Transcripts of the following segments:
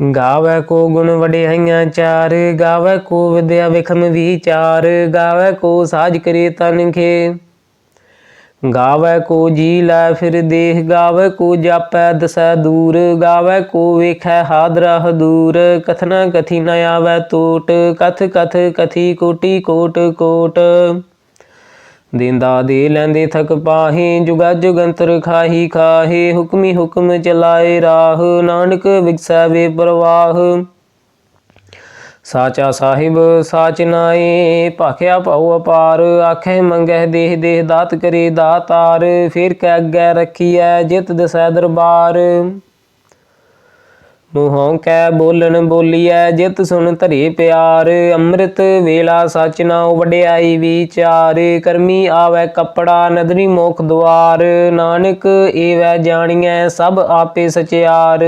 ਗਾਵੇ ਕੋ ਗੁਣ ਵਡਿਆਈਆਂ ਚਾਰ, ਗਾਵੇ ਕੋ ਵਿਦਿਆ ਵਿਖਮ ਵਿਚਾਰ, ਗਾਵੇ ਕੋ ਸਾਜ ਕਰੇ ਤਨ ਖੇ। ਗਾਵੇ ਕੋ ਜੀ ਲੈ ਫਿਰ ਦੇਖ ਗਾਵੇ ਕੋ ਜਾਪੈ ਦਸੈ ਦੂਰ, ਗਾਵੇ ਕੋ ਵੇਖੈ ਹਾਦਰਾ ਹਦੂਰ। ਕਥਨਾ ਕਥੀ ਨ ਆਵੈ ਟੋਟ ਕਥ ਕਥ ਕਥੀ ਕੋਟੀ ਕੋਟ ਕੋਟ। ਦਿੰਦਾ ਦੇ ਲੈਂਦੇ ਥਕ ਪਾਹੇ, ਜੁਗਾ ਜੁਗੰਤਰ ਖਾਹੀ ਖਾਹੇ, ਹੁਕਮੀ ਹੁਕਮ ਚਲਾਏ ਰਾਹ, ਨਾਨਕ ਵਿਗਸੈ ਵੇ ਪ੍ਰਵਾਹ। ਸਾਚਾ ਸਾਹਿਬ, ਸਾਚ ਨਾਏ, ਭਾਖਿਆ ਭਉ ਅਪਾਰ ਆਖੇ ਮੰਗਹਿ ਦੇਹ ਦੇਹ ਦਾਤ ਕਰੇ ਦਾਤਾਰ, ਫਿਰ ਕੈ ਅੱਗੇ ਰੱਖੀਐ ਜਿਤ ਦਸੈ ਦਰਬਾਰ। ਮੂੰਹੋਂ ਕੈ ਬੋਲਣ ਬੋਲੀਐ, ਜਿਤ ਸੁਣ ਧਰੇ ਪਿਆਰ। ਅੰਮ੍ਰਿਤ ਵੇਲਾ ਸਚ ਨਾਉ ਵਡਿਆਈ ਵਿਚਾਰ। ਕਰਮੀ ਆਵੈ ਕਪੜਾ, ਨਦਰੀ ਮੋਖ ਦੁਆਰ। ਨਾਨਕ ਏਵੈ ਜਾਣੀਐ, ਸਭ ਆਪੇ ਸਚਿਆਰ।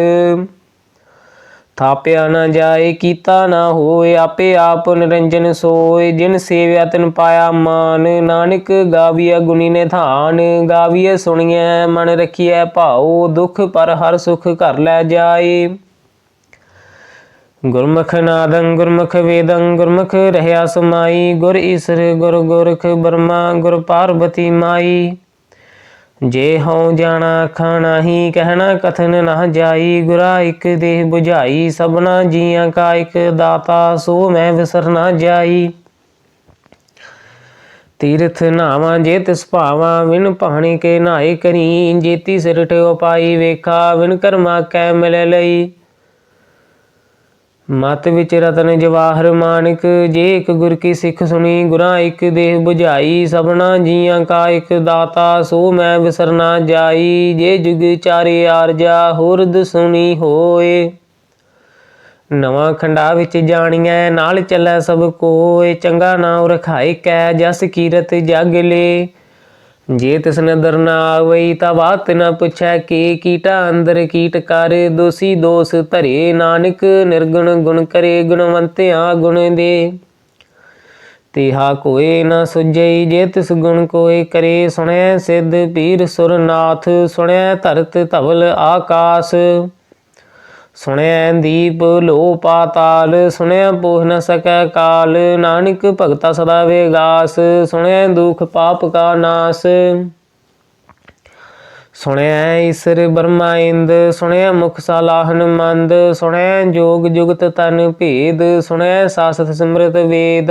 ਥਾਪਿਆ ਨਾ ਜਾਏ, ਕੀਤਾ ਨਾ ਹੋਏ, ਆਪੇ ਆਪ ਨਿਰੰਜਨ ਸੋਏ। ਜਿਨ ਸੇਵਿਆ, ਤਿਨ ਪਾਇਆ ਮਾਨ। ਨਾਨਕ ਗਾਵੀਐ ਗੁਣੀ ਨੇ ਧਾਨ ਗਾਵੀਐ ਸੁਣੀਐ, ਮਨ ਰਖੀਐ ਭਾਉ। ਦੁਖ ਪਰ ਹਰ ਸੁਖ ਘਰ ਲੈ ਜਾਏ। ਗੁਰਮੁਖ ਨਾਦੰ, ਗੁਰਮੁਖ ਵੇਦੰ, ਗੁਰਮੁਖ ਰਹਿਆ ਸਮਾਈ, ਗੁਰ ਈਸਰ, ਗੁਰ ਗੁਰਖ ਬਰਮਾ, ਗੁਰ ਪਾਰਬਤੀ ਮਾਈ। ਜੇ ਹਉ ਜਾਣਾ ਖਾਣਾ ਹੀ, ਕਹਿਣਾ ਕਥਨ ਨਾ ਜਾਈ, ਗੁਰਾ ਇਕ ਦੇਹ 부ਝਾਈ ਸਭਨਾ ਜੀਆਂ ਕਾ ਇਕ ਦਾਤਾ, ਸੋ ਮੈਂ ਵਿਸਰ ਨਾ ਜਾਈ। ਤੀਰਥ ਨਾਵਾਂ ਜੇ ਤਿਸ ਭਾਵਾਂ, ਵਿਨ ਪਾਣੀ ਕੇ ਨਾਏ ਕਰੀ, ਜੇਤੀ ਸਿਰਟ ਉਪਾਈ ਵੇਖਾ, ਵਿਨ ਕਰਮਾ ਕੈ ਮਿਲ ਲਈ। ਮਤ ਵਿੱਚ ਰਤਨ ਜਵਾਹਰ ਮਾਨਕ, ਜੇ ਇੱਕ ਗੁਰ ਕੀ ਸਿੱਖ ਸੁਣੀ, ਗੁਰਾਂ ਇੱਕ ਦੇਹ 부ਝਾਈ ਸਭਨਾ ਜੀਆਂ ਕਾ ਇੱਕ ਦਾਤਾ, ਸੋ ਮੈਂ ਵਿਸਰਨਾ ਜਾਈ, ਜੇ ਜੁਗ ਚਾਰੇ ਆਰਜਾ, ਹੋਰਦ ਸੁਣੀ ਹੋਏ। ਨਵਾਂ ਖੰਡਾ ਵਿੱਚ ਜਾਣੀਐ, ਨਾਲ ਚੱਲੈ ਸਭ ਕੋਏ, ਚੰਗਾ ਨਾਮ ਰਖਾਇ ਕੈ, ਜਸ ਕੀਰਤ ਜਗ ਲੇ। ਜੇ ਤਿਸ ਨਦਰ ਨਾ ਆਵਈ ਤਾ ਬਾਤ ਨ ਪੁੱਛੈ ਕੀ ਕੀਟਾ ਅੰਦਰ ਕੀਟ ਕਰ। ਦੋਸੀ ਦੋਸ ਧਰੇ ਨਾਨਕ, ਨਿਰਗੁਣ ਗੁਣ ਕਰੇ ਗੁਣਵੰਤਿਆ ਗੁਣ ਦੇ। ਤਿਹਾ ਕੋਏ ਨ ਸੁਝਈ, ਜੇ ਤਿਸ ਗੁਣ ਕੋਏ ਕਰੇ ਸੁਣੈ ਸਿੱਧ ਪੀਰ ਸੁਰਨਾਥ, ਸੁਣੈ ਧਰਤ ਧਵਲ ਆਕਾਸ। ਸੁਣਿਆ ਦੀਪ ਲੋ ਪਾਤਾਲ ਸੁਣਿਆ ਪੋਹ ਨ ਸਕੈ ਕਾਲ। ਨਾਨਕ ਭਗਤਾ ਸਦਾ ਵੇਗਾਸ ਸੁਣਿਆ ਦੁਖ ਪਾਪ ਕਾ ਨਾਸ। ਸੁਣਿਆ ਈਸਰ ਬਰਮਾ ਇੰਦ ਸੁਣਿਆ ਮੁਖ ਸਾਲਾਹਨ ਮੰਦ ਸੁਣਿਆ ਜੋਗ ਜੁਗਤ ਤਨ ਭੇਦ ਸੁਣਿਆ ਸਾਸਤ ਸਿਮਰਤ ਵੇਦ।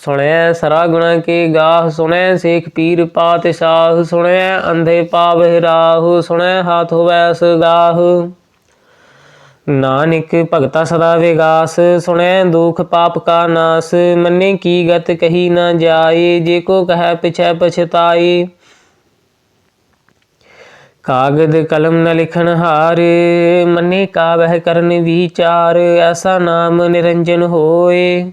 ਸੁਣਿਆ ਸਰਾ ਗੁਣਾ ਕੇ ਗਾਹ, ਸੁਣੈ ਸੇਖ ਪੀਰ ਪਾਤਸ਼ਾਹ, ਸੁਣੈ ਅੰਧੇ ਪਾਵਹਿ ਰਾਹ ਸੁਣਿਆ ਹਾਥ ਹੋਵੈ ਸਗਾਹ ਨਾਨਕ ਭਗਤਾ ਸਦਾ ਵਿਗਾਸ, ਸੁਣੈ ਦੁਖ ਪਾਪ ਕਾ ਨਾਸ, ਮੰਨੇ ਕੀ ਗਤ ਕਹੀ ਨਾ ਜਾਏ ਜੇ ਕੋ ਕਹੈ ਪਿਛੈ ਪਛਤਾਏ ਕਾਗਦ ਕਲਮ ਨ ਲਿਖਣ ਹਾਰ, ਮੰਨੇ ਕਾ ਵਹਿ ਕਰਨ ਵਿਚਾਰ, ਐਸਾ ਨਾਮ ਨਿਰੰਜਨ ਹੋਏ।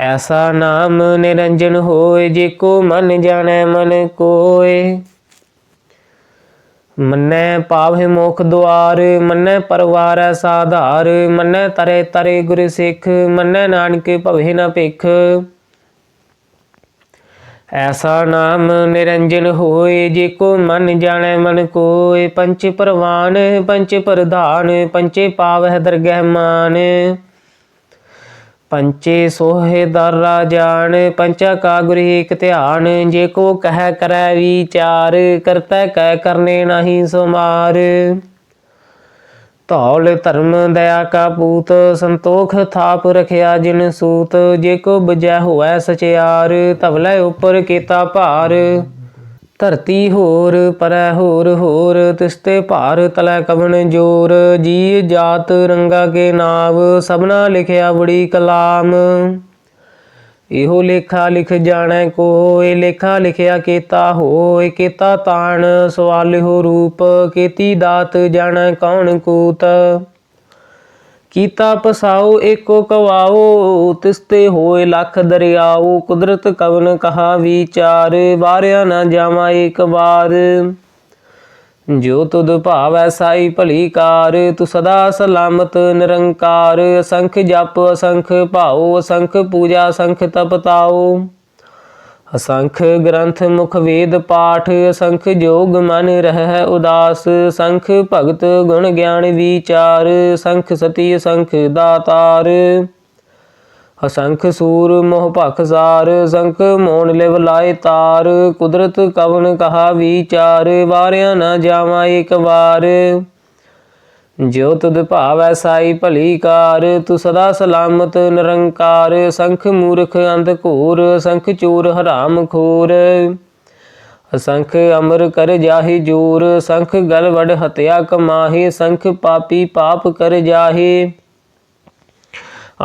ਐਸਾ ਨਾਮ ਨਿਰੰਜਨ ਹੋਏ ਜੇ ਕੋ ਮਨ ਜਾਣੈ ਮਨ ਕੋਏ। ਮੰਨੈ ਪਾਵਹਿ ਮੋਖ ਦੁਆਰ, ਮੰਨੈ ਪਰਵਾਰੈ ਸਾਧਾਰ, ਮੰਨੈ ਤਰੇ ਤਰੇ ਗੁਰ ਸਿੱਖ, ਮੰਨੈ ਨਾਨਕ ਭਵਹਿ ਨ ਭਿਖ। ਐਸਾ ਨਾਮ ਨਿਰੰਜਨ ਹੋਏ ਜੇ ਕੋ ਮਨ ਜਾਣੈ ਮਨ ਕੋਏ। ਪੰਚ ਪ੍ਰਵਾਨ, ਪੰਚ ਪ੍ਰਧਾਨ, ਪੰਚੇ ਪਾਵਹਿ ਦਰਗਹਿ ਮਾਨ। ਪੰਚੇ ਸੋਹੇ ਦਰ ਰਾਜਾਨ ਪੰਚਾ ਕਾ ਗੁਰ ਏਕ ਧਿਆਨ, ਜੇ ਕੋ ਕਹਿ ਕਰੈ ਵਿਚਾਰ, ਕਰਤਾ ਕਹਿ ਕਰਨੇ ਨਹੀਂ ਸੁਮਾਰ। ਧੌਲ ਧਰਮ ਦਇਆ ਕਾ ਪੂਤ, ਸੰਤੋਖ ਥਾਪ ਰਖਿਆ ਜਿਨ ਸੂਤ, ਜੇ ਕੋ ਬਜੈ ਹੋਐ ਸਚਿਆਰ, ਧਵਲੇ ਉਪਰ ਕੀਤਾ ਭਾਰ। ਧਰਤੀ ਹੋਰ, ਪਰੈ ਹੋਰ ਹੋਰ ਤਿਸਤੇ ਭਾਰ ਤਲੈ ਕਵਣ ਜੋਰ ਜੀ ਜਾਤ ਰੰਗਾ ਕੇ ਨਾਮ ਸਭਨਾ ਲਿਖਿਆ ਬੜੀ ਕਲਾਮ। ਇਹੋ ਲੇਖਾ ਲਿਖ ਜਾਣੈ ਕੋ ਕੋਇ ਲੇਖਾ ਲਿਖਿਆ ਕੀਤਾ ਹੋਇ ਕੀਤਾ ਤਾਣ ਸਵਾਲਿਓ ਰੂਪ, ਕੀਤੀ ਦਾਤ ਜਾਣੈ ਕੌਣ ਕੂਤ। ਕੀਤਾ ਪਸਾਓ, ਏਕੋ ਕਵਾਓ, ਤਿਸਤੇ ਹੋਏ ਲੱਖ ਦਰਿਆਓ, ਕੁਦਰਤ ਕਵਨ ਕਹਾ ਵਿਚਾਰ, ਵਾਰਿਆ ਨਾ ਜਾਵਾ ਏਕ ਵਾਰ। ਜੋ ਤੁਧ ਭਾਵੈ ਸਾਈ ਭਲੀ ਕਾਰ, ਤੂੰ ਸਦਾ ਸਲਾਮਤ ਨਿਰੰਕਾਰ। ਅਸੰਖ ਜਪ, ਅਸੰਖ ਭਾਉ, ਅਸੰਖ ਪੂਜਾ, ਅਸੰਖ ਤਪਤਾਓ ਅਸੰਖ ਗ੍ਰੰਥ ਮੁਖ ਵੇਦ ਪਾਠ, ਅਸੰਖ ਜੋਗ ਮਨ ਰਹਿ ਉਦਾਸ ਸੰਖ ਭਗਤ ਗੁਣ ਗਿਆਨ ਵਿਚਾਰ ਸੰਖ ਸਤੀ ਸੰਖ ਦਾਤਾਰ। ਅਸੰਖ ਸੂਰ ਮੋਹ ਭਖਸਾਰ ਸੰਖ ਮੋਨ ਲਿਵ ਲਾਏ ਤਾਰ, ਕੁਦਰਤ ਕਵਨ ਕਹਾ ਵਿਚਾਰ, ਵਾਰਿਆ ਨਾ ਜਾਵਾ ਇੱਕ ਵਾਰ। ਜੋ ਤੁਧ ਭਾਵ ਐਸਾਈ ਭਲੀ ਕਾਰ, ਤੂੰ ਸਦਾ ਸਲਾਮਤ ਨਿਰੰਕਾਰ, ਸੰਖ ਮੂਰਖ ਅੰਧ ਘੂਰ, ਸੰਖ ਚੂਰ ਹਰਾਮ ਖੋਰ। ਅਸੰਖ ਅਮਰ ਕਰ ਜਾਹੀ ਜੂਰ, ਸੰਖ ਗਲਵੜ ਹਤਿਆ ਕਮਾਹੀ, ਸੰਖ ਪਾਪੀ ਪਾਪ ਕਰ ਜਾਹੀ।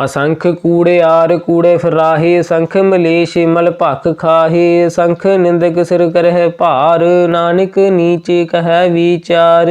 ਅਸੰਖ ਕੂੜੇ ਆਰ ਕੂੜੇ ਫਿਰਾਹੀ, ਸੰਖ ਮਲੇਸ਼ ਮਲ ਭਖ ਖਾਹੀ, ਸੰਖ ਨਿੰਦਕ ਸਿਰ ਕਰਹਿ ਭਾਰ, ਨਾਨਕ ਨੀਚੇ ਕਹੈ ਵਿਚਾਰ।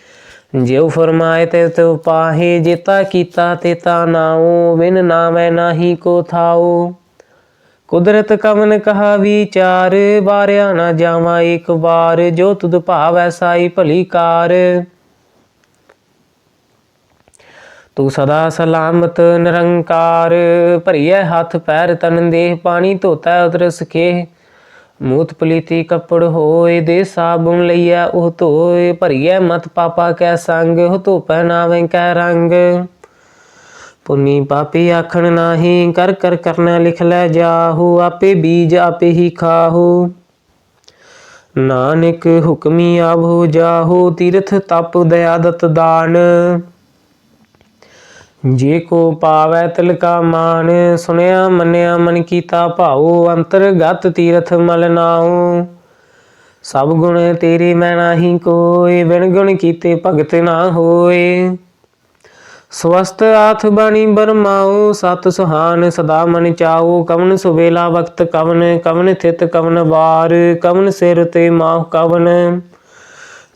ਜਿਉ ਫਰਮਾਏ ਤੇ ਤਉ ਪਾਹੇ ਜੇਤਾ ਕੀਤਾ ਤੇਤਾ ਨਾਉ, ਬਿਨ ਨਾਮੈ ਨਾਹੀ ਕੋ ਥਾਉ। ਕੁਦਰਤ ਕਵਨ ਕਹਾ ਵਿਚਾਰ ਬਾਰਿਆ ਨਾ ਜਾਵਾ ਇੱਕ ਵਾਰ, ਜੋ ਤੁਧ ਭਾਵੈ ਸਾਈ ਭਲੀ ਕਾਰ। ਤੂੰ ਸਦਾ ਸਲਾਮਤ ਨਿਰੰਕਾਰ, ਭਰੀਐ ਹੱਥ ਪੈਰ ਤਨ ਦੇਹ, ਪਾਣੀ ਧੋਤਾ ਉਤਰ ਕੇ ਮੂਤ ਪਲੀਤੀ ਕੱਪੜ ਹੋਏ ਦੇ ਸਾਬੁਨ ਲਈਐ, ਉਹ ਧੋਏ ਭਰੀਐ ਮਤ ਪਾਪਾ ਕੈ ਸੰਗ, ਉਹ ਧੋ ਪਹਿਨਾਵੇਂ ਕੈ ਰੰਗ। ਪੁਨੀ ਪਾਪੀ ਆਖਣ ਨਾਹੀ, ਕਰ ਕਰ ਕਰਨਾ ਲਿਖ ਲੈ ਜਾਹੂ, ਆਪੇ ਬੀਜ ਆਪੇ ਹੀ ਖਾਹੂ। ਨਾਨਕ ਹੁਕਮੀ ਆਭੋ ਜਾਹੂ, ਤੀਰਥ ਤਪ ਦਇਆ ਦਤ ਦਾਨ। ਜੇ ਕੋ ਪਾਵੈ ਤਿਲ ਕਾ ਮਾਨ ਸੁਨਿਆ ਮੰਨਿਆ ਮਨ ਕੀਤਾ ਭਾਉ, ਅੰਤਰਗਤ ਤੀਰਥ ਮਲ ਨਾਉ। ਸਭ ਗੁਣ ਤੇਰੇ ਮੈਂ ਨਾਹੀ ਕੋਈ ਬਿਨ ਗੁਣ ਕੀਤੇ ਭਗਤ ਨਾ ਹੋਏ ਸਵਸਤ ਆਥ ਬਾਣੀ ਬਰਮਾਉ, ਸਤ ਸੁਹਾਨ ਸਦਾ ਮਨ ਚਾਉ। ਕਵਨ ਸੁਵੇਲਾ ਵਕਤ ਕਵਨ ਕਵਨ ਥਿਤ ਕਵਨ ਵਾਰ, ਕਵਨ ਸਿਰ ਤੇ ਮਾਹ ਕਵਨ।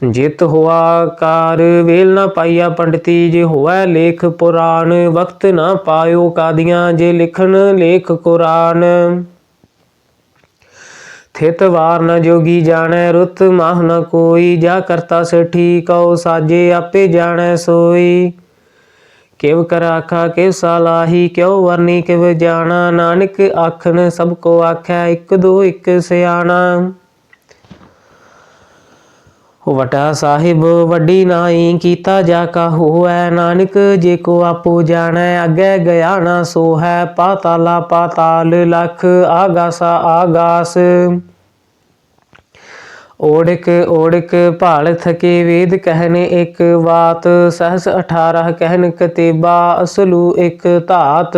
ਜਿਤ ਹੋਆ ਕਾਰ ਵੇਲ ਨਾ ਪਾਈਆ ਪੰਡਤੀ, ਜੇ ਹੋਵੈ ਲੇਖ ਪੁਰਾਣ, ਵਕਤ ਨਾ ਪਾਇਓ ਕਾਦੀਆਂ, ਜੇ ਲਿਖਣ ਲੇਖ ਕੁਰਾਨ। ਥਿਤ ਵਾਰ ਨ ਜੋਗੀ ਜਾਣੈ, ਰੁੱਤ ਮਾਹ ਨ ਕੋਈ, ਜਾ ਕਰਤਾ ਸੇਠੀ, ਕਉ ਸਾਜੇ ਆਪੇ ਜਾਣੈ ਸੋਈ। ਕਿਵ ਕਰ ਆਖਾ, ਕਿਵ ਸਾਲਾਹੀ, ਕਿਉ ਵਰਨੀ, ਕਿਵ ਜਾਣਾ, ਨਾਨਕ ਆਖਣ ਸਭ ਕੋ ਆਖੈ, ਇੱਕ ਦੋ ਇੱਕ ਸਿਆਣਾ। ਵਟਾ ਸਾਹਿਬ, ਵੱਡੀ ਨਾਈ ਕੀਤਾ ਜਾ ਕਾ ਹੋਐ ਨਾਨਕ, ਜੇ ਕੋ ਆਪੋ ਜਾਣੈ, ਅੱਗੇ ਗਿਆ ਨਾ ਸੋ ਹੈ ਪਾਤਾਲਾ ਪਾਤਾਲ ਲਖ, ਆਗਾਸਾ ਆਗਾਸ। ਓੜਕ ਓੜਕ ਭਾਲ ਥਕੇ ਵੇਦ ਕਹਿਨ ਇੱਕ ਬਾਤ, ਸਹਸ 18 ਕਹਿਨ ਕਤੇਬਾ ਅਸਲੂ ਇੱਕ ਧਾਤ।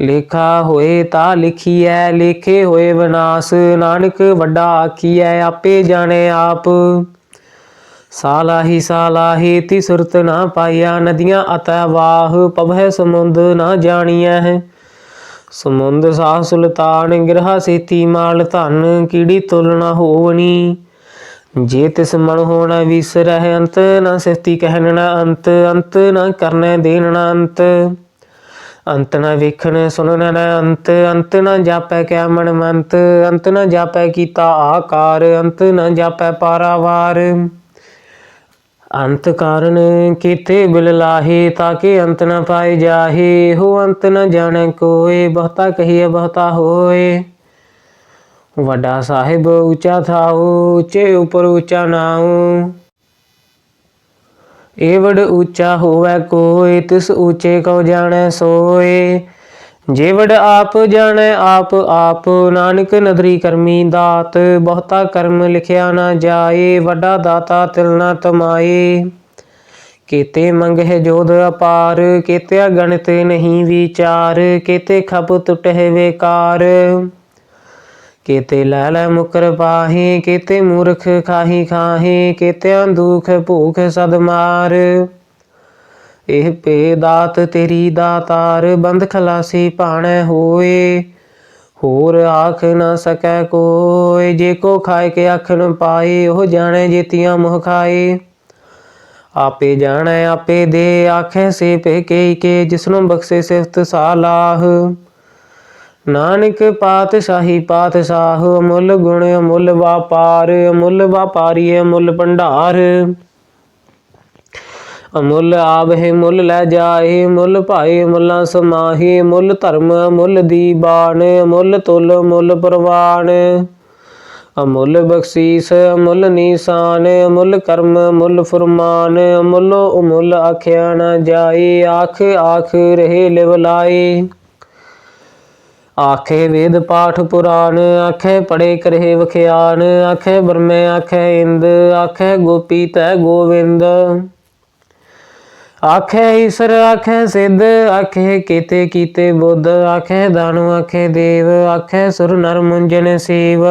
ਲੇਖਾ ਹੋਏ ਤਾ ਲਿਖੀਐ, ਲੇਖੇ ਹੋਏ ਵਿਨਾਸ਼, ਨਾਨਕ ਵੱਡਾ ਆਖੀਐ, ਆਪੇ ਜਾਣੇ ਆਪ। ਸਾਲਾਹੀ ਸਾਲਾਹੀ ਤੀ ਸੁਰਤ ਨਾ ਪਾਇਆ ਨਦੀਆਂ ਅਤੈ ਵਾਹ, ਪਵਹਿ ਸਮੁੰਦ ਨਾ ਜਾਣੀਐ। ਸਮੁੰਦ ਸਾਹ ਸੁਲਤਾਨ, ਗਿਰਹਾ ਸੇਤੀ ਮਾਲ ਧਨ, ਕੀੜੀ ਤੁਲਨਾ ਹੋਵਣੀ ਜੇ ਤਿਸ ਮਨ ਹੋਣਾ ਵਿਸਰਹਿ ਅੰਤ, ਨਾ ਸਿਫਤੀ ਕਹਿਣ ਨਾ ਅੰਤ ਅੰਤ ਨਾ ਕਰਨੇ ਦੇਣ ਨਾ ਅੰਤ। ਅੰਤ ਨਾ ਵੇਖਣ ਸੁਣਨ ਨਾ ਅੰਤ ਅੰਤ ਨਾ ਜਾਪੈ ਕਿਆ ਮਨ ਮੰਤ, ਅੰਤ ਨਾ ਜਾਪੈ ਕੀਤਾ ਆਕਾਰ, ਅੰਤ ਨਾ ਜਾਪੈ ਪਾਰਾਵਾਰ। ਅੰਤ ਕਾਰਨ ਕੀਤੇ ਬਿਲ ਲਾਹੇ ਤਾਕੇ ਅੰਤ ਨਾ ਪਾਏ ਜਾਹੇ, ਹੋ ਅੰਤ ਨਾ ਜਾਣੈ ਕੋਏ, ਬਹੁਤਾ ਕਹੀਏ ਬਹੁਤਾ ਹੋਏ। ਵੱਡਾ ਸਾਹਿਬ, ਉੱਚਾ ਥਾਉ, ਉੱਚੇ ਉਪਰ ਉੱਚਾ ਨਾਉ। ਏਵੜ ਉੱਚਾ ਹੋਵੇ ਕੋਈ ਤਿਸ ਉੱਚੇ ਕਉ ਜਾਣੈ ਸੋਏ ਜੇ ਆਪ ਜਾਣੈ, ਆਪ ਆਪ ਨਾਨਕ ਨਦਰੀ ਕਰਮੀ ਦਾਤ, ਬਹੁਤਾ ਕਰਮ ਲਿਖਿਆ ਨਾ ਜਾਏ, ਵੱਡਾ ਦਾਤਾ ਤਿਲ ਨਾ ਤਮਾਏ। ਕੀਤੇ ਮੰਗਹਿ ਜੋਧ ਅਪਾਰ ਕੀਤੇ ਗਣਿਤ ਨਹੀਂ ਵਿਚਾਰ, ਕੀਤੇ ਖਪ ਟੁਟਹਿ ਵੇਕਾਰ। ਕੀਤੇ ਲੈ ਲੈ ਮੁਕਰ ਪਾਹੇ, ਕੀਤੇ ਮੂਰਖ ਖਾਹੀ ਖਾਹੇ, ਕੀਤਿਆਂ ਦੁਖ ਭੂਖ ਸਦ ਮਾਰ। ਇਹ ਪੇ ਦਾਤ ਤੇਰੀ ਦਾਤਾਰ, ਬੰਦ ਖਲਾਸੀ ਭਾਣੈ ਹੋਏ। ਹੋਰ ਆਖ ਨਾ ਸਕੈ ਕੋਏ ਜੇ ਕੋ ਖਾਏ ਕੇ ਅੱਖ ਨ ਪਾਏ, ਉਹ ਜਾਣੈ ਜੇਤੀਆਂ ਮੁਹ ਖਾਏ। ਆਪੇ ਜਾਣੈ, ਆਪੇ ਦੇ, ਆਖੈ ਸੇ ਪੇ ਕੇ ਕੇ, ਜਿਸਨੂੰ ਬਖਸ਼ੇ ਸਿਫਤ ਸਾਲਾਹ ਨਾਨਕ ਪਾਤਸ਼ਾਹੀ ਪਾਤਸ਼ਾਹ ਅਮੁੱਲ ਗੁਣ ਅਮੁੱਲ ਵਾਪਾਰ, ਅਮੁੱਲ ਵਪਾਰੀ ਅਮੁੱਲ ਭੰਡਾਰ। ਅਮੁੱਲ ਆਵਹਿ ਮੁੱਲ ਲੈ ਜਾਏ, ਮੁੱਲ ਭਾਏ ਮੁੱਲਾ ਸਮਾਹੀ, ਮੁੱਲ ਧਰਮ ਮੁੱਲ ਦੀਬਾਨ ਮੁੱਲ ਤੁਲ ਮੁੱਲ ਪ੍ਰਵਾਨ ਅਮੁੱਲ ਬਖਸ਼ੀਸ, ਅਮੁੱਲ ਨੀਸਾਨ, ਅਮੁੱਲ ਕਰਮ ਮੁੱਲ ਫਰਮਾਨ, ਅਮੁੱਲੋ ਅਮੁੱਲ ਆਖਿਆ ਨਾ ਜਾਏ, ਆਖ ਆਖ ਰਹੇ ਲਿਵਲਾਏ ਆਖੇ ਵੇਦ ਪਾਠ ਪੁਰਾਣ, ਆਖੇ ਪੜੇ ਕਰਹਿ ਵਖਿਆਨ, ਆਖੇ ਬ੍ਰਹਮੇ, ਆਖੇ ਇੰਦ, ਆਖੇ ਗੋਪੀ ਤੈ ਗੋਵਿੰਦ। ਆਖੇ ਈਸ਼ਰ, ਆਖੇ ਸਿੱਧ, ਆਖੇ ਕੀਤੇ ਕੀਤੇ ਬੁੱਧ, ਆਖੇ ਦਾਨੁ, ਆਖੇ ਦੇਵ, ਆਖੇ ਸੁਰ ਨਰ ਮੁੰਜਨ ਸੇਵ।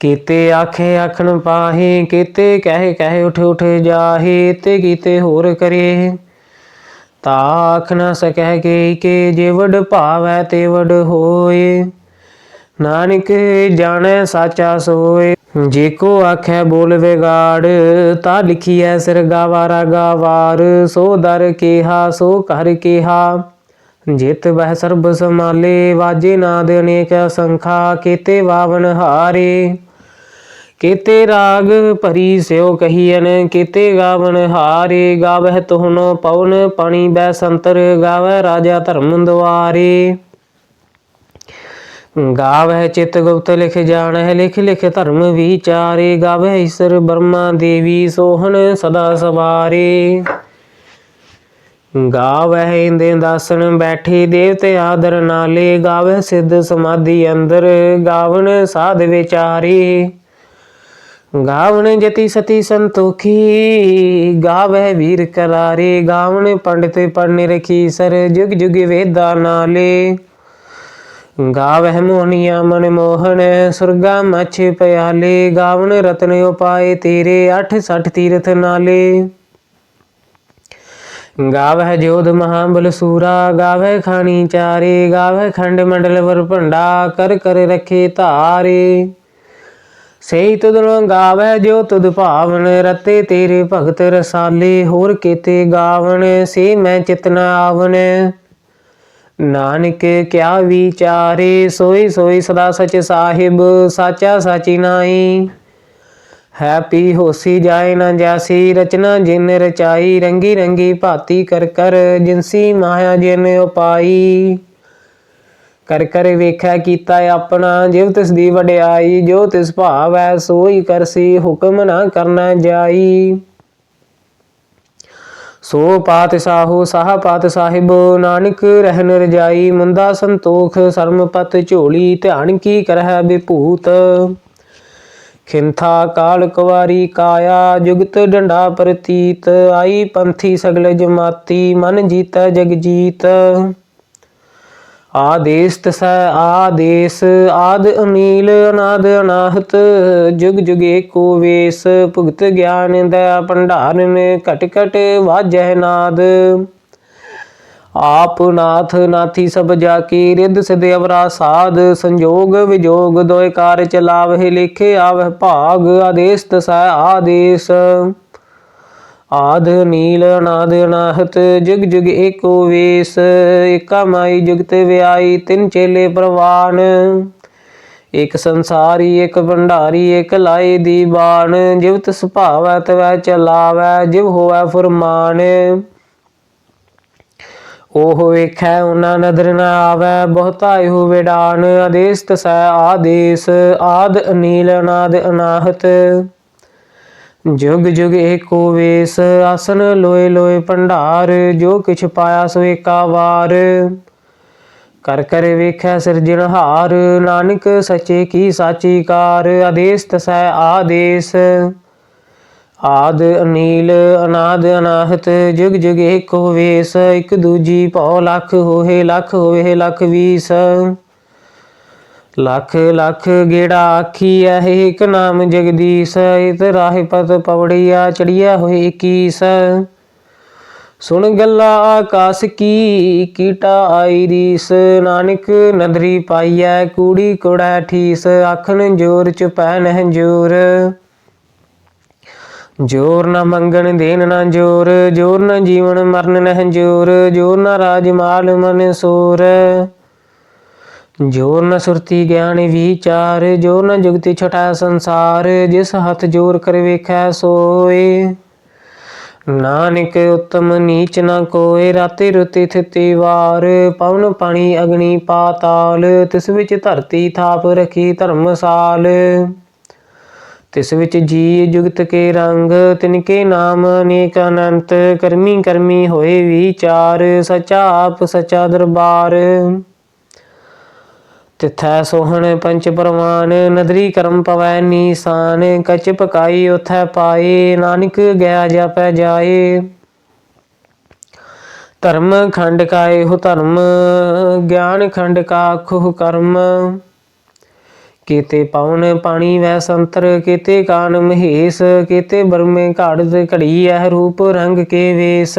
ਕੀਤੇ ਆਖੇ ਆਖਣ ਪਾਹੀ, ਕੀਤੇ ਕਹਿ ਕਹਿ ਉਠ ਉਠ ਜਾਹੇ, ਤੇ ਕੀਤੇ ਹੋਰ ਕਰੇ। ਤਾ ਆਖ ਨਾ ਸਕੈ ਕੇ ਕੇ ਜੇ ਭਾਵੈ ਤੇ ਹੋਏ। ਨਾਨਕ ਜਾਣੈ ਸਾਚਾ ਸੋਏ, ਜੇ ਕੋ ਆਖੈ ਬੋਲ ਵਿਗਾੜ, ਤਾ ਲਿਖੀਐ ਸਿਰ ਗਾਵਾਰਾ ਗਾਵਾਰ, ਸੋ ਦਰ ਕੀਹਾ, ਸੋ ਕਰ ਕੀਹਾ। ਜਿਤ ਬਹਿ ਸਰਬ ਸਮਾਲੇ ਵਾਜੇ ਨਾਦ ਅਨੇਕ ਸੰਖਾ, ਕੀਤੇ ਵਾਵਨ ਹਾਰੇ। ਕੀਤੇ ਰਾਗ ਭਰੀ ਸਿਓ ਕਹੀਐਨ, ਕੀਤੇ ਗਾਵਨ ਹਾਰੇ ਗਾਵਹਿ ਤੁਹਨੋ ਪਵਨ ਪਾਣੀ ਬੈ ਸੰਤਰ ਗਾਵੈ ਰਾਜਾ ਧਰਮ ਦੁਆਰੇ। ਗਾਵਹਿ ਚਿਤ ਗੁਪਤ ਲਿਖ ਜਾਣਹਿ, ਲਿਖ ਲਿਖ ਧਰਮ ਵਿਚਾਰੇ, ਗਾਵਹਿ ਈਸ਼ਰ ਬਰਮਾ ਦੇਵੀ ਸੋਹਣ ਸਦਾ ਸਵਾਰੇ। ਗਾਵਹਿ ਇੰਦੇ ਦਾਸਨ ਬੈਠੇ ਦੇਵਤੇ ਆਦਰ ਨਾਲੇ, ਗਾਵਹਿ ਸਿੱਧ ਸਮਾਧੀ ਅੰਦਰ ਗਾਵਣ ਸਾਧ ਵਿਚਾਰੇ। ਗਾਵਣ ਜਤੀ ਸਤੀ ਸੰਤੋਖੀ, ਗਾਵਹਿ ਵੀਰ ਕਰਾਰੇ ਗਾਵਣ ਪੰਡਿਤ ਪੜਨ ਰਖੀ ਸਰ ਜੁਗ ਜੁਗ ਵੇਦਾ ਨਾਲੇ। ਗਾਵਹਿ ਮੋਹਨੀਆ ਮਨ ਮੋਹਨ, ਸੁਰਗਾ ਮਛ ਪਿਆਲੇ, ਗਾਵਣ ਰਤਨ ਉਪਾਏ ਤੇਰੇ 68 ਤੀਰਥ ਨਾਲੇ। ਗਾਵਹਿ ਜੋਧ ਮਹਾਬਲ ਸੂਰਾ, ਗਾਵਹਿ ਖਾਣੀ ਚਾਰੇ, ਗਾਵਹਿ ਖੰਡ ਮੰਡਲ ਵਰ ਭੰਡਾ, ਕਰ ਕਰ ਰਖੇ ਧਾਰੇ। ਸਹੀ ਤੁਧਨੋਂ ਗਾਵੈ ਜੋ ਤੁਧ ਭਾਵਨ, ਰਤੇ ਤੇਰੇ ਭਗਤ ਰਸਾਲੇ, ਹੋਰ ਕੀਤੇ ਗਾਵਣ, ਸੇ ਮੈਂ ਚਿਤਨਾ ਆਵਨ ਨਾਨਕ ਕਿਆ ਵਿਚਾਰੇ, ਸੋਈ ਸੋਈ ਸਦਾ ਸਚ ਸਾਹਿਬ, ਸਾਚਾ ਸਾਚੀ ਨਾਈ ਹੈਪੀ ਹੋਸੀ ਜਾਏ ਨਾ ਜਾਸੀ, ਰਚਨਾ ਜਿਨ ਰਚਾਈ, ਰੰਗੀ ਰੰਗੀ ਭਾਤੀ ਕਰ ਕਰ ਜਿਨਸੀ ਮਾਇਆ ਜਿਨ ਉਪਾਈ। ਕਰ ਕਰ ਵੇਖਿਆ ਕੀਤਾ ਆਪਣਾ ਜਿਵ ਤਿਸ ਦੀ ਵਡਿਆਈ, ਜੋ ਤਿਸ ਭਾਵ ਹੈ ਸੋਈ ਕਰਸੀ ਹੁਕਮ ਨਾ ਕਰਨਾ ਜਾਈ। ਸੋ ਪਾਤ ਸਾਹੋ, ਸਾਹ ਪਾਤ ਸਾਹਿਬ, ਨਾਨਕ ਰਹਿਨ ਰਜਾਈ ਮੁੰਦਾ ਸੰਤੋਖ ਸਰਮਪਤ ਝੋਲੀ, ਧਿਆਨ ਕੀ ਕਰਹਿ ਬਿਭੂਤ ਖਿੰਥਾ ਕਾਲ ਕੁਵਾਰੀ ਕਾਇਆ, ਜੁਗਤ ਡੰਡਾ ਪ੍ਰਤੀਤ, ਆਈ ਪੰਥੀ ਸਗਲ ਜਮਾਤੀ, ਮਨ ਜੀਤੈ ਜਗ ਜੀਤ ਆਦੇਸ ਤਸੈ ਆਦੇਸ, ਆਦ ਅਮੀਲ, ਅਨਾਦ ਅਨਾਹਤ, ਜੁਗ ਜੁਗੇ ਏਕੋ ਵੇਸ, ਭੁਗਤ ਗਿਆਨ ਦਇਆ ਭੰਡਾਰਨ ਘਟ ਘਟ ਵਾਜੈ ਨਾਦ। ਆਪ ਨਾਥ ਨਾਥੀ ਸਭ ਜਾ ਕੀ ਰਿੱਧ ਸਿਧ ਸਾਧ, ਸੰਜੋਗ ਵਿਜੋਗ ਦੋਇ ਕਾਰ ਚਲਾਵਹਿ ਲਿਖੇ ਆਵਹਿ ਭਾਗ, ਆਦੇਸ ਤਸੈ ਆਦੇਸ। ਆਦ ਨੀਲ ਅਨਾਦ ਅਨਾਹਤ, ਜੁਗ ਜੁਗ ਏਕੋ ਵੇਸ, ਏਕਾ ਮਾਈ ਜੁਗਤ ਵਿਆਈ, ਤਿੰਨ ਚੇਲੇ ਪ੍ਰਵਾਨ। ਇਕ ਸੰਸਾਰੀ ਇਕ ਭੰਡਾਰੀ ਇਕ ਲਾਈ ਦੀ ਬਾਣ, ਜਿਵ ਤਿਸ ਭਾਵੈ ਤਵੈ ਚਲਾਵੈ, ਜਿਵ ਹੋਵੈ ਫੁਰਮਾਨ। ਉਹ ਵੇਖੈ ਉਹਨਾਂ ਨਦਰ ਨਾ ਆਵੈ ਬਹੁਤਾ ਇਹੋ ਵਿਡਾਨ ਆਦੇਸ ਤਸੈ ਆਦੇਸ, ਆਦ ਅਨੀਲ ਅਨਾਦ ਅਨਾਹਤ। ਜੁਗ ਜੁਗ ਏਕੋ ਵੇਸ, ਆਸਨ ਲੋਏ ਲੋਏ ਭੰਡਾਰ, ਜੋ ਕਿਛ ਪਾਇਆ ਸੋ ਏਕਾ ਵਾਰ। ਕਰ ਕਰ ਵੇਖੈ ਸਿਰਜਣਹਾਰ ਨਾਨਕ ਸਚੇ ਕੀ ਸਾਚੀ ਕਾਰ ਆਦੇਸ ਤਸੈ ਆਦੇਸ। ਆਦ ਅਨੀਲ, ਅਨਾਦ ਅਨਾਹਤ, ਜੁਗ ਜੁਗ ਏਕੋ ਵੇਸ, ਇਕ ਦੂਜੀ ਭਉ ਲੱਖ ਹੋਏ ਲੱਖ ਹੋਏ ਲੱਖ ਵੀਸ। ਲੱਖ ਲੱਖ ਗੇੜਾ ਆਖੀ ਐ ਏਕ ਨਾਮ ਜਗਦੀਸ਼, ਇਤ ਰਾਹਿ ਪਤ ਪਵੜੀਆ ਚੜੀਆ ਹੋਏ ਕੀਸ ਸੁਣ ਗੱਲਾ ਆਕਾਸ ਕੀ, ਕੀਟਾ ਆਈ ਰੀਸ, ਨਾਨਕ ਨਦਰੀ ਪਾਈਐ, ਕੂੜੀ ਕੋੜਾ ਠੀਸ, ਆਖਣ ਜੋਰ ਚੁਪੈ ਨਹਿ ਜੋਰ। ਜੋਰ ਨਾ ਮੰਗਣ ਦੇਨ ਨਾ ਜੋਰ ਜੋਰ ਨਾ ਜੀਵਨ ਮਰਨ ਨਹਿ ਜੋਰ ਜੋਰ ਨਾ ਰਾਜ ਮਾਲ ਮਨ ਸੋਰ। ਜੋਰ ਨ ਸੁਰਤੀ ਗਿਆਨ ਵਿਚਾਰ ਜੋਰ ਨ ਜੁਗਤੀ ਛਟਾ ਸੰਸਾਰ, ਜਿਸ ਹੱਥ ਜੋਰ ਕਰ ਵੇਖੈ ਸੋਏ। ਨਾਨਕ ਉਤਮ ਨੀਚ ਨ ਕੋਏ, ਰਾਤੀ ਰੁਤੀ ਥਿਤੀ ਵਾਰ, ਪਵਨ ਪਾਣੀ ਅਗਨੀ ਪਾਤਾਲ ਤਿਸ ਵਿੱਚ ਧਰਤੀ ਥਾਪ ਰਖੀ ਧਰਮਸਾਲ ਤਿਸ ਵਿੱਚ ਜੀ ਜੁਗਤ ਕੇ ਰੰਗ ਤਿਨਕੇ ਨਾਮ ਅਨੇਕ ਅਨੰਤ, ਕਰਮੀ ਕਰਮੀ ਹੋਏ ਵਿਚਾਰ, ਸਚਾ ਆਪ ਸਚਾ ਦਰਬਾਰ। ਤਿਥੈ ਸੋਹਣ ਪੰਚ ਪਰਵਾਨ, ਨਦਰੀ ਕਰਮ ਪਵੈ ਨੀਸਾਨ ਕਚ ਪਕਾਈ ਉਥੈ ਪਾਏ, ਨਾਨਕ ਗਿਆ ਜਾਪੈ ਜਾਏ। ਧਰਮ ਖੰਡ ਕਾਏ ਹੋ ਧਰਮ, ਗਿਆਨ ਖੰਡ ਕਾ ਖੁਹ ਕਰਮ। ਕੀਤੇ ਪਵਨ ਪਾਣੀ ਵੈ ਸੰਤਰ, ਕੀਤੇ ਕਾਨ ਮਹੇਸ਼, ਕੀਤੇ ਬਰਮੇ ਘਾੜਤ ਘੜੀ ਐ ਰੂਪ ਰੰਗ ਕੇ ਵੇਸ।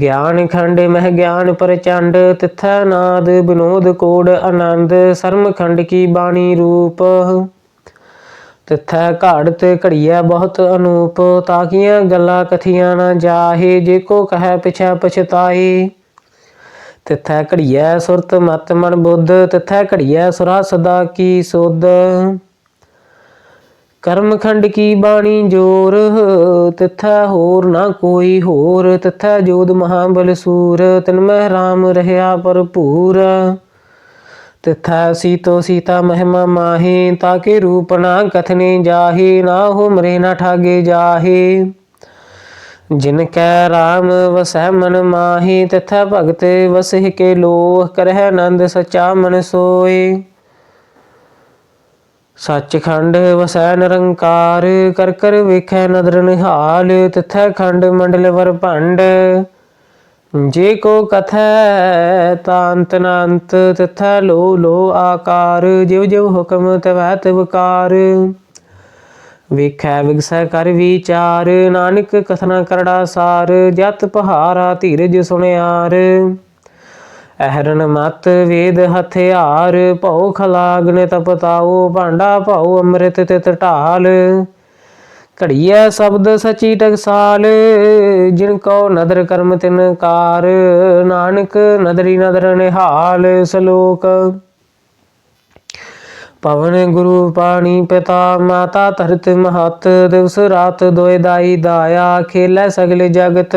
ਗਿਆਨ ਖੰਡ ਮਹਿ ਗਿਆਨ ਪ੍ਰਚੰਡ, ਤਿਥੈ ਨਾਦ ਬਿਨੋਦ ਕੋਡ ਆਨੰਦ, ਸਰਮ ਖੰਡ ਕੀ ਬਾਣੀ ਰੂਪ। ਤਿਥੈ ਘਾੜਤ ਘੜੀਐ ਬਹੁਤ ਅਨੂਪ, ਤਾਕੀਆਂ ਗੱਲਾਂ ਕਥੀਆਂ ਨਾ ਜਾਹੇ, ਜੇ ਕੋ ਕਹੈ ਪਿਛੈ ਪਛਤਾਈ ਤਿਥੈ ਘੜੀਐ ਸੁਰਤ ਮਤ ਮਨ ਬੁੱਧ, ਤਿਥੈ ਘੜੀਐ ਸੁਰਾ ਸਦਾ ਕੀ ਸੁਧ। ਕਰਮ ਖੰਡ ਕੀ ਬਾਣੀ ਜੋਰ? ਤਿਥੈ ਹੋਰ ਨਾ ਕੋਈ ਹੋਰ। ਤਿਥੈ ਜੋਦ ਮਹਾਬਲ ਸੂਰ। ਤਿਨ ਮਹਿ ਰਾਮ ਰਹਾ ਭਰਪੂਰ। ਤਿਥੈ ਸੀਤੋ ਸੀਤਾ ਮਹਿਮਾ ਮਾਹੀ। ਤਾਕੇ ਰੂਪ ਨਾ ਕਥਨੇ ਜਾਹੇ। ਨਾ ਹੋ ਮਰੇ ਨਾ ਠਾਗੇ ਜਾਹੇ। ਜਿਨ ਕੈ ਰਾਮ ਵਸੈ ਮਨ ਮਾਹੀ। ਤਿਥੈ ਭਗਤ ਵਸਿਹ ਕੇ ਲੋਹ। ਕਰਹਿ ਆਨੰਦ ਸਚਾ ਮਨ ਸੋਏ। ਸੱਚਖੰਡ ਵਸੈ ਨਿਰੰਕਾਰ, ਕਰ ਕਰ ਵੇਖੈ ਨਦਰ ਨਿਹਾਲ, ਤਿਥੈ ਖੰਡ ਮੰਡਲ ਵਰ ਭੰਡ। ਜੇ ਕੋ ਕਥੈ ਤਾਂਤ ਨੰਤ, ਤਿਥੈ ਲੋ ਲੋ ਆਕਾਰ ਜਿਵ ਜਿਵ ਹੁਕਮ ਤਵੈ ਤਵਕਾਰ ਵੇਖੈ ਵਿਗਸੈ ਕਰ ਵਿਚਾਰ, ਨਾਨਕ ਕਥਨਾ ਕਰੜਾ ਸਾਰ, ਜਤ ਪਹਾਰਾ ਧੀਰਜ ਸੁਣਿਆਰ। ਅਹਰਨ ਮਤ ਵੇਦ ਹਥਿਆਰ, ਭਉ ਖਲਾਗਨ ਤਪਤਾਓ ਭਾਂਡਾ ਭਉ ਅੰਮ੍ਰਿਤ ਤਿਤ ਢਾਲ। ਘੜੀਐ ਸ਼ਬਦ ਸਚੀ ਟਕਸਾਲ, ਜਿਨ ਕੋ ਨਦਰ ਕਰਮ ਤਿਨ ਕਾਰ। ਨਾਨਕ ਨਦਰੀ ਨਦਰ ਨਿਹਾਲ ਸ਼ਲੋਕ। ਪਵਨ ਗੁਰੂ ਪਾਣੀ ਪਿਤਾ, ਮਾਤਾ ਧਰਤ ਮਹਤ, ਦਿਵਸ ਰਾਤ ਦੋਇ ਦਾਈ ਦਾਇਆ, ਖੇਲੇ ਸਗਲੇ ਜਗਤ।